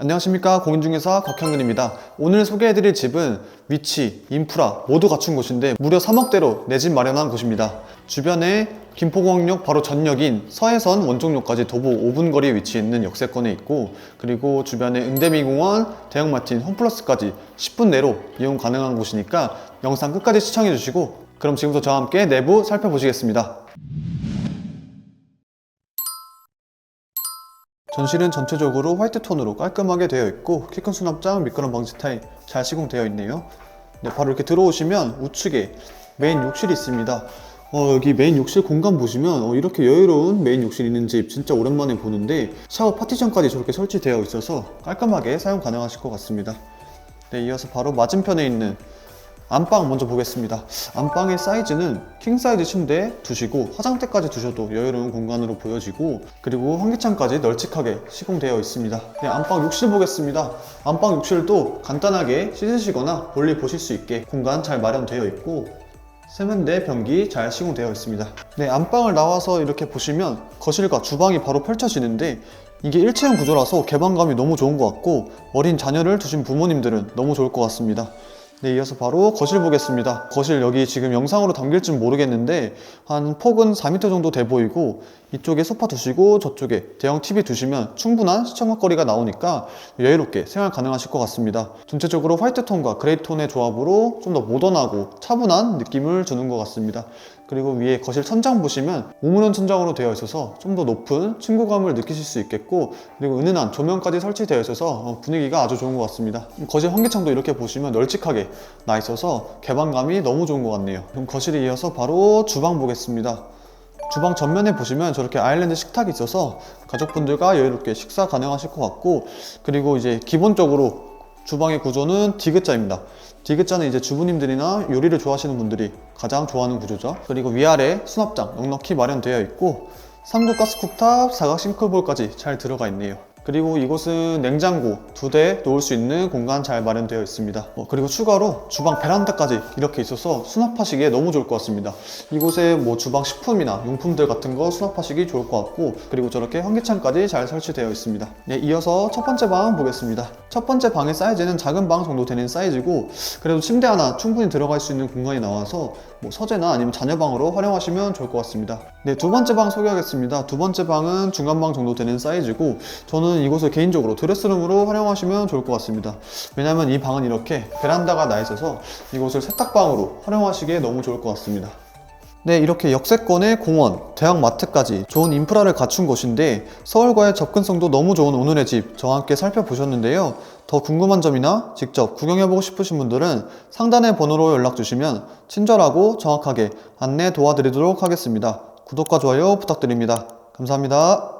안녕하십니까. 공인중개사 곽형근입니다. 오늘 소개해드릴 집은 위치, 인프라 모두 갖춘 곳인데 무려 3억대로 내 집 마련한 곳입니다. 주변에 김포공항역 바로 전역인 서해선 원종역까지 도보 5분 거리에 위치해 있는 역세권에 있고 그리고 주변에 은대미공원, 대형마틴, 홈플러스까지 10분 내로 이용 가능한 곳이니까 영상 끝까지 시청해 주시고 그럼 지금부터 저와 함께 내부 살펴보시겠습니다 전실은 전체적으로 화이트 톤으로 깔끔하게 되어 있고 키 큰 수납장, 미끄럼 방지 타일 잘 시공되어 있네요. 네, 바로 이렇게 들어오시면 우측에 메인 욕실이 있습니다. 어, 여기 메인 욕실 공간 보시면 어, 이렇게 여유로운 메인 욕실 있는 집 진짜 오랜만에 보는데 샤워 파티션까지 저렇게 설치되어 있어서 깔끔하게 사용 가능하실 것 같습니다. 네, 이어서 바로 맞은편에 있는 안방 먼저 보겠습니다. 안방의 사이즈는 킹 사이즈 침대 두시고 화장대까지 두셔도 여유로운 공간으로 보여지고 그리고 환기창까지 널찍하게 시공되어 있습니다. 네, 안방 욕실 보겠습니다. 안방 욕실도 간단하게 씻으시거나 볼일 보실 수 있게 공간 잘 마련되어 있고 세면대 변기 잘 시공되어 있습니다. 네, 안방을 나와서 이렇게 보시면 거실과 주방이 바로 펼쳐지는데 이게 일체형 구조라서 개방감이 너무 좋은 것 같고 어린 자녀를 두신 부모님들은 너무 좋을 것 같습니다. 네, 이어서 바로 거실 보겠습니다. 거실 여기 지금 영상으로 담길지 모르겠는데 한 폭은 4m 정도 돼 보이고 이쪽에 소파 두시고 저쪽에 대형 TV 두시면 충분한 시청각거리가 나오니까 여유롭게 생활 가능하실 것 같습니다. 전체적으로 화이트 톤과 그레이 톤의 조합으로 좀 더 모던하고 차분한 느낌을 주는 것 같습니다. 그리고 위에 거실 천장 보시면 우물원 천장으로 되어 있어서 좀 더 높은 친구감을 느끼실 수 있겠고 그리고 은은한 조명까지 설치되어 있어서 어, 분위기가 아주 좋은 것 같습니다. 거실 환기창도 이렇게 보시면 널찍하게 나 있어서 개방감이 너무 좋은 것 같네요. 그럼 거실에 이어서 바로 주방 보겠습니다. 주방 전면에 보시면 저렇게 아일랜드 식탁이 있어서 가족분들과 여유롭게 식사 가능하실 것 같고 그리고 이제 기본적으로 주방의 구조는 디귿자입니다. 디귿자는 이제 주부님들이나 요리를 좋아하시는 분들이 가장 좋아하는 구조죠. 그리고 위아래 수납장 넉넉히 마련되어 있고 3구 가스 쿡탑, 사각 싱크볼까지 잘 들어가 있네요. 그리고 이곳은 냉장고 두 대 놓을 수 있는 공간 잘 마련되어 있습니다. 어, 그리고 추가로 주방 베란다까지 이렇게 있어서 수납하시기에 너무 좋을 것 같습니다. 이곳에 뭐 주방 식품이나 용품들 같은 거 수납하시기 좋을 것 같고 그리고 저렇게 환기창까지 잘 설치되어 있습니다. 네, 이어서 첫 번째 방 보겠습니다. 첫 번째 방의 사이즈는 작은 방 정도 되는 사이즈고 그래도 침대 하나 충분히 들어갈 수 있는 공간이 나와서 뭐 서재나 아니면 자녀방으로 활용하시면 좋을 것 같습니다. 네, 두 번째 방 소개하겠습니다. 두 번째 방은 중간방 정도 되는 사이즈고 저는 이곳을 개인적으로 드레스룸으로 활용하시면 좋을 것 같습니다. 왜냐하면 이 방은 이렇게 베란다가 나 있어서 이곳을 세탁방으로 활용하시기에 너무 좋을 것 같습니다. 네, 이렇게 역세권의 공원, 대학 마트까지 좋은 인프라를 갖춘 곳인데 서울과의 접근성도 너무 좋은 오늘의 집 저와 함께 살펴보셨는데요. 더 궁금한 점이나 직접 구경해보고 싶으신 분들은 상단의 번호로 연락 주시면 친절하고 정확하게 안내 도와드리도록 하겠습니다. 구독과 좋아요 부탁드립니다. 감사합니다.